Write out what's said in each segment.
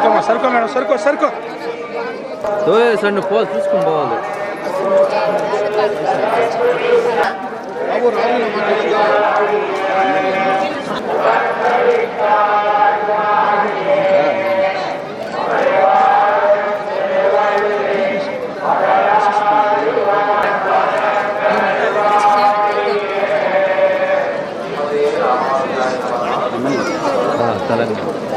Cerco, ma cerco, meno cerco, cerco. Dove sono qua, tu scombole. Ah, está la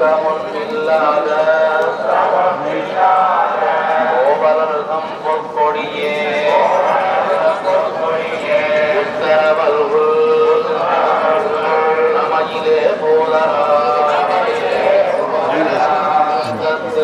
Alhamdulillah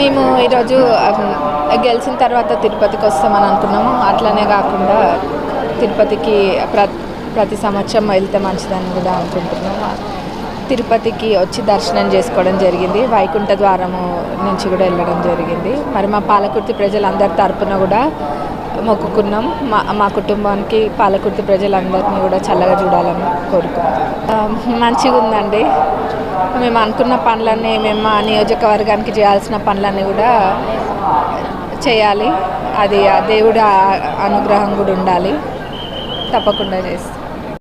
మేము ఈరోజు గెలిచిన తర్వాత తిరుపతికి వస్తామని అనుకున్నాము. అట్లనే కాకుండా తిరుపతికి ప్ర ప్రతి సంవత్సరం వెళ్తే మంచిదని కూడా అనుకుంటున్నాము. తిరుపతికి వచ్చి దర్శనం చేసుకోవడం జరిగింది. వైకుంఠ ద్వారము నుంచి కూడా వెళ్ళడం జరిగింది. మరి మా పాలకుర్తి ప్రజలందరి తరపున కూడా మొక్కుకున్నాం. మా మా కుటుంబానికి పాలకుర్తి ప్రజలందరినీ కూడా చల్లగా చూడాలని కోరుకుంటాం మంచిగా ఉందండి. మేము అనుకున్న పనులన్నీ మేము మా నియోజకవర్గానికి చేయాల్సిన పనులన్నీ కూడా చేయాలి. అది ఆ దేవుడు ఆ- అనుగ్రహం కూడా ఉండాలి. తప్పకుండా చేస్తాం.